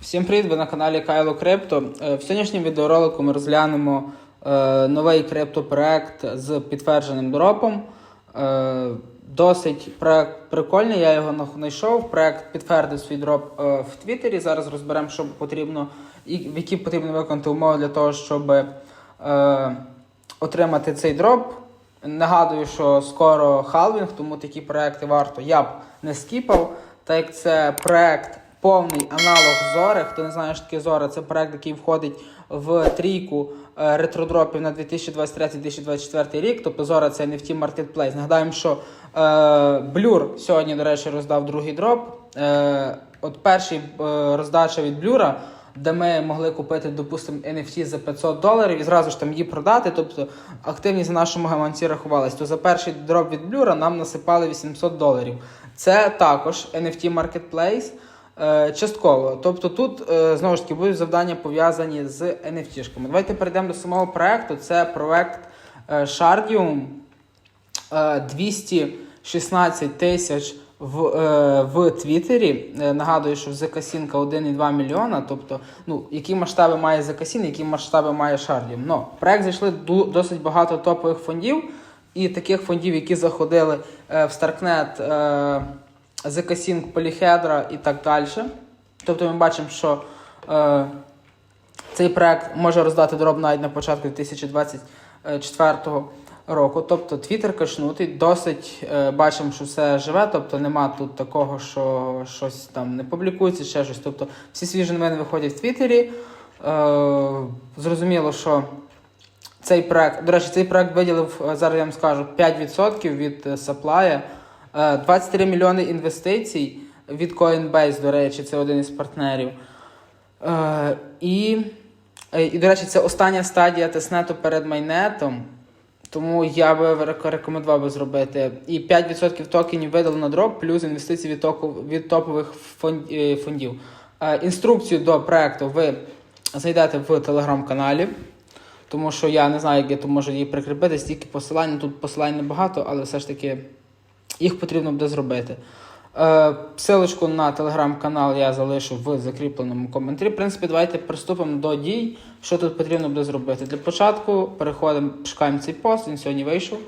Всім привіт! Ви на каналі Кайло Крипто. Е, В сьогоднішньому відеоролику ми розглянемо е, новий криптопроект з підтвердженим дропом. Е, досить проект прикольний, я його знайшов. Проект підтвердив свій дроп в Твіттері. Зараз розберемо, що потрібно і в які потрібно виконати умови для того, щоб отримати цей дроп. Нагадую, що скоро халвінг, тому такі проекти варто я б не скіпав, так як це проект повний аналог Зори. Хто не знає, що таке Зора, це проект, який входить в трійку е, ретродропів на 2023-2024 рік. Тобто Зора це NFT Marketplace. Нагадаємо, що е, Blur сьогодні, до речі, роздав другий дроп. Е, от перший роздача від Blur, де ми могли купити, допустимо, NFT за 500 доларів і зразу ж там її продати. Тобто активність на нашому гаманці рахувалась. То за перший дроп від Blur нам насипали 800 доларів. Це також NFT Marketplace. Е, Частково. Тобто тут е, знову ж таки будуть завдання пов'язані з NFT-шками. Давайте перейдемо до самого проекту. Це проект е, Shardium. Е, 216 тисяч в, в Твіттері. Нагадую, що в Закасінка 1,2 мільйона. Тобто, ну, які масштаби має Закасін, які масштаби має Шардіум. Ну, проект зайшли досить багато топових фондів, і таких фондів, які заходили в Старкнет, Закасінк, Поліхедра і так далі. Тобто ми бачимо, що е, цей проект може роздати дроб навіть на початку 2024 року. Тобто Твіттер кашнутий, досить е, бачимо, що все живе, тобто нема тут такого, що щось там не публікується, ще щось. Тобто всі свіжі новини виходять в Твіттері. Е, зрозуміло, що цей проект, до речі, цей проект виділив, е, зараз я вам скажу, 5% від е, саплая, 23 мільйони інвестицій від Coinbase, до речі, це один із партнерів. Е, і, е, і, до речі, це остання стадія тестнету перед майнетом. Тому я би рекомендував би зробити. І 5% токенів видали на дроп, плюс інвестиції від, току, від топових е, фондів. Е, Інструкцію до проекту ви знайдете в телеграм-каналі. Тому що я не знаю, як я тут можу її прикріпити, стільки посилань. Тут посилань небагато, але все ж таки їх потрібно буде зробити. Е, Силочку на телеграм-канал я залишу в закріпленому коментарі. В принципі, давайте приступимо до дій, що тут потрібно буде зробити. Для початку переходимо, шукаємо цей пост, він сьогодні вийшов.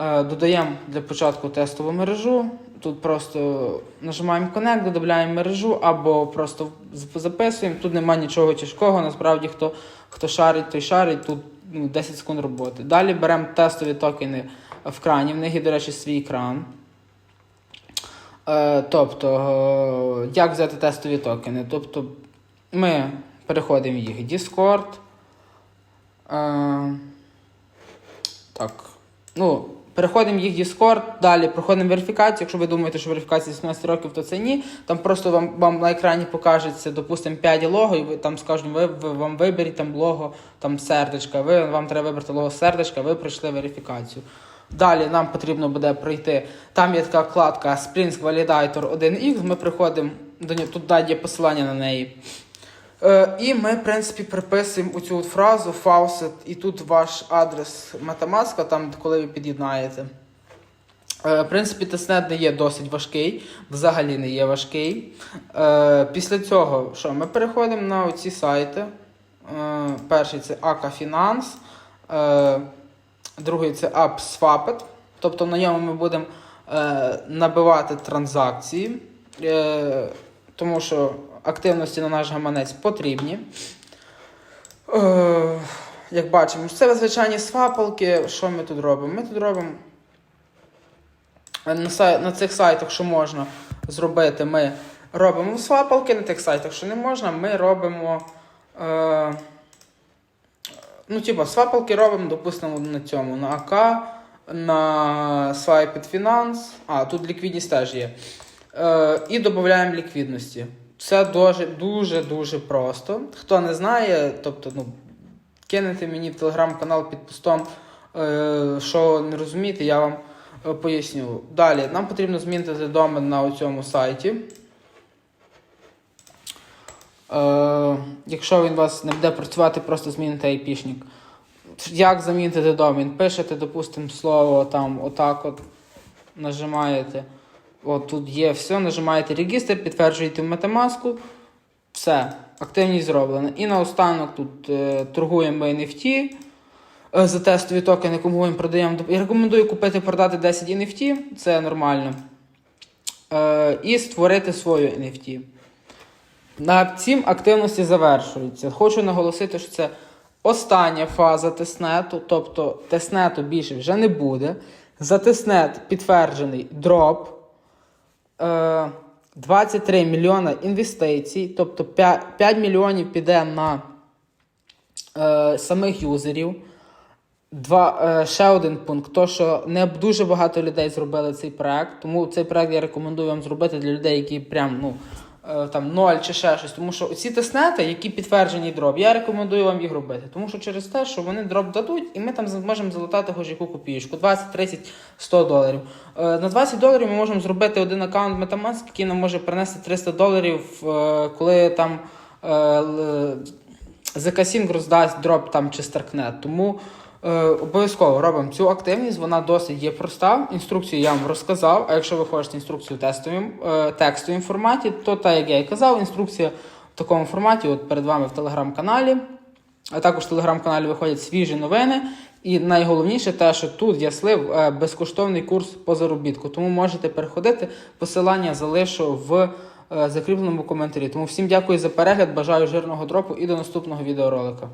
Е, Додаємо для початку тестову мережу. Тут просто нажимаємо Connect, додаємо мережу або просто записуємо. Тут немає нічого тяжкого. Насправді, хто, хто шарить, той шарить. Тут ну, 10 секунд роботи. Далі беремо тестові токени в крані. В них є, до речі, свій кран. Е, тобто, е, як взяти тестові токени? Тобто, ми переходимо в їх Discord. Е, так. Ну, переходимо в їх Discord, далі проходимо верифікацію. Якщо ви думаєте, що верифікація 18 років, то це ні. Там просто вам, вам на екрані покажеться, допустимо, 5 лого, і ви там скажуть, ви, ви вам виберіть там лого там сердечка. Ви, вам треба вибрати лого сердечка, ви пройшли верифікацію. Далі нам потрібно буде пройти. Там є така вкладка Springs Validator 1X. Ми приходимо до нього, тут є посилання на неї. Е, і ми, в принципі, приписуємо цю от фразу faucet, і тут ваш адрес Metamask, там, коли ви під'єднаєте. Е, В принципі, тестнет не є досить важкий, взагалі не є важкий. Е, Після цього, що ми переходимо на оці сайти. Е, Перший це AK Finance, е, другий це AppSwapet. Тобто на ньому ми будемо е, набивати транзакції, е, тому що активності на наш гаманець потрібні. Е, як бачимо, це звичайні свапалки. Що ми тут робимо? Ми тут робимо на, сай- на цих сайтах, що можна зробити, ми робимо свапалки, на тих сайтах, що не можна, ми робимо. Е, ну, типа, свапалки робимо, допустимо, на цьому, на АК, на Swiped Finance. А, тут ліквідність теж є. Е, і додаємо ліквідності. Це дуже дуже дуже просто. Хто не знає, тобто, ну, кинете мені в телеграм-канал під постом, е, що не розумієте, я вам е, поясню. Далі, нам потрібно змінити домен на цьому сайті. Е, якщо він у вас не буде працювати, просто зміните айпішник. Як замінити домен? Пишете, допустимо, слово там отак от нажимаєте. От тут є все, нажимаєте регістр, підтверджуєте в Metamask, Все, активність зроблена. І наостанок тут е, торгуємо NFT е, за тестові токени, купуємо, продаємо. Я рекомендую купити продати 10 NFT, це нормально. Е, і створити свою NFT. На цим активності завершуються. Хочу наголосити, що це остання фаза тестнету, тобто тестнету більше вже не буде. За тестнет підтверджений дроп. Е, 23 мільйона інвестицій, тобто 5, 5 мільйонів піде на е, самих юзерів. Два, е, ще один пункт, то що не дуже багато людей зробили цей проект, тому цей проект я рекомендую вам зробити для людей, які прям ну, е, там ноль чи ще щось. Тому що ці тестнети, які підтверджені дроп, я рекомендую вам їх робити. Тому що через те, що вони дроп дадуть, і ми там зможемо залутати хоч яку копійку, 20, 30, 100 доларів. Е, на 20 доларів ми можемо зробити один аккаунт Metamask, який нам може принести 300 доларів, е, коли там. е, ZK-Sync роздасть дроп там чи Starknet. Тому е, обов'язково робимо цю активність, вона досить є проста. Інструкцію я вам розказав. А якщо ви хочете інструкцію в тестовім, е, текстовому форматі, то так як я і казав, інструкція в такому форматі от перед вами в телеграм-каналі. А також в телеграм-каналі виходять свіжі новини. І найголовніше те, що тут я слив е, безкоштовний курс по заробітку. Тому можете переходити. Посилання залишу в е, закріпленому коментарі. Тому всім дякую за перегляд, бажаю жирного дропу і до наступного відеоролика.